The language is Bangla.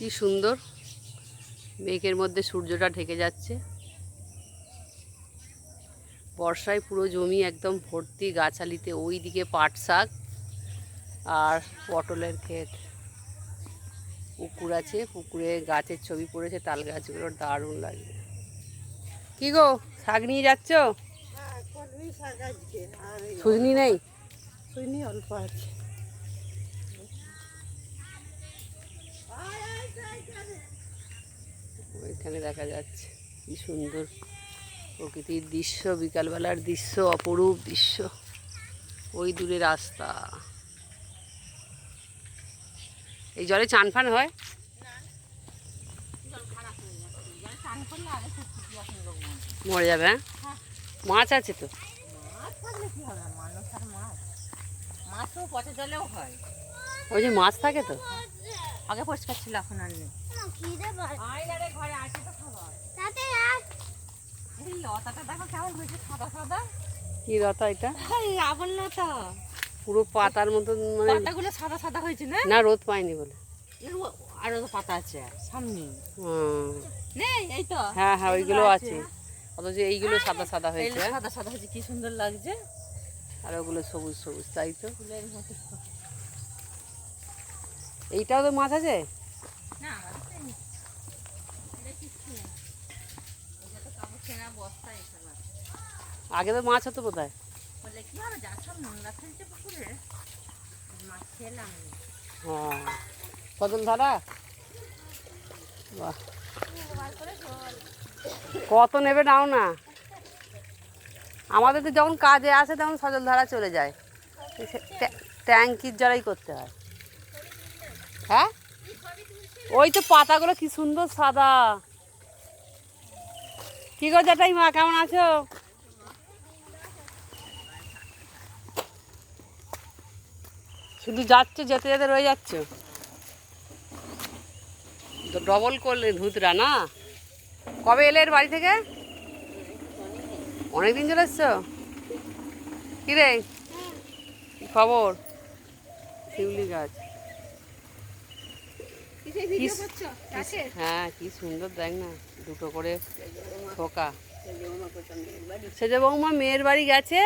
কি সুন্দর। মেঘের মধ্যে সূর্যটা ঢেকে যাচ্ছে। বর্ষায় পুরো জমি একদম ভর্তি গাছালিতে ওই দিকে পাট শাক আর পটলের ক্ষেত। পুকুর আছে পুকুরে গাছের ছবি পড়েছে তাল গাছগুলো দারুণ লাগবে কি গো শাক নিয়ে যাচ্ছ? সুজনি নেই? শুনি অল্প আছে। ওইখানে দেখা যাচ্ছে কি সুন্দর প্রকৃতির দৃশ্য বিকালবেলার দৃশ্য অপরূপ দৃশ্য। ওই দূরে রাস্তা। এই জলে চান ফান হয়? মরে যাবে হ্যাঁ? মাছ আছে তো? হয়। ওই যে মাছ থাকে তো? আগে পরিষ্কার ছিল এখন আর নেই। ঘরে আছে তো খাবার। এই লতাটা দেখো কেমন হয়েছে সাদা সাদা। কি লতা এটা? রাবণ লতা। পুরো পাতার মতন মানে পাতাগুলো সাদা সাদা হয়েছে না? না রোদ পায়নি বলে। আরও তো পাতা আছে সামনে। নেই এই তো। হ্যাঁ হ্যাঁ ওইগুলো আছে। অথচ এইগুলো সাদা সাদা হয়েছে। হ্যাঁ? সাদা সাদা হয়েছে কি সুন্দর লাগছে। আর ওগুলো সবুজ সবুজ তাই তো। ফুলের মতো। এইটাও তো মাছ আছে। আগে তো মাছ হতো কোথায়। হ্যাঁ ধারা বাহ। কত নেবে নাও না। আমাদের তো যখন কাজে আসে তখন সজল ধারা চলে যায়। ট্যাঙ্কির জড়াই করতে হয়। হ্যাঁ? ওই তো পাতাগুলো কি সুন্দর সাদা। কি গো জ্যাঠাই মা, কেমন আছো? শুধু যাচ্ছ, যেতে যেতে রয়ে যাচ্ছ? ডবল করলে ধুতরা না? কবে এলে এর বাড়ি থেকে? অনেক দিন চলে এসছো? কি রে? কি খবর? শিউলি গাছ। হ্যাঁ কি সুন্দর দেখ না দুটো করে থোকা সেজে বৌমা মেয়ের বাড়ি গেছে?